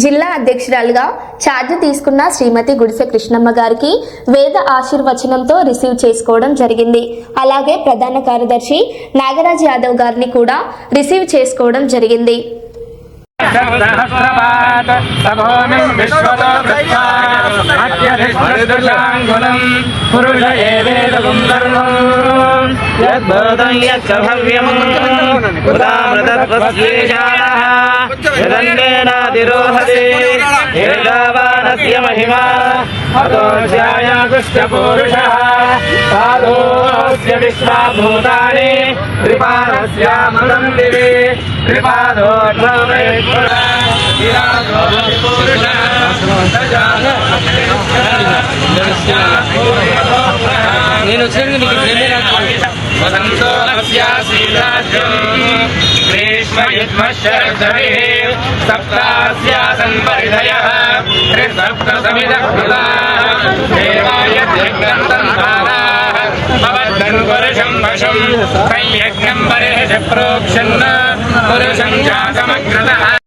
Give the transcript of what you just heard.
జిల్లా అధ్యక్షురాలుగా ఛార్జ్ తీసుకున్న శ్రీమతి గుడిసె కృష్ణమ్మ గారికి వేద ఆశీర్వచనంతో రిసీవ్ చేసుకోవడం జరిగింది. అలాగే ప్రధాన కార్యదర్శి నాగరాజ్ యాదవ్ గారిని కూడా రిసీవ్ చేసుకోవడం జరిగింది. సహస్రపాత్ యదన్నేనాతిరోహతి ఏదావానస్య మహిమా అతోధ్యాయాగుష్ట పురుషः పాదోస్య విశ్వాభూతాని త్రిపాదస్యామృతం దివి నేను వచ్చాను నీకు ఫ్రెండ్ రాకపోతే సప్తాస్యాసన్ పరిధయః త్రిసప్తసమిదః దేవాయ యజ్ఞం సంధారాः భవద్గన్ పురుషం వశం సంయజ్ఞం పరిహ ప్రోక్షన్న పురుషం జాతమగ్రతः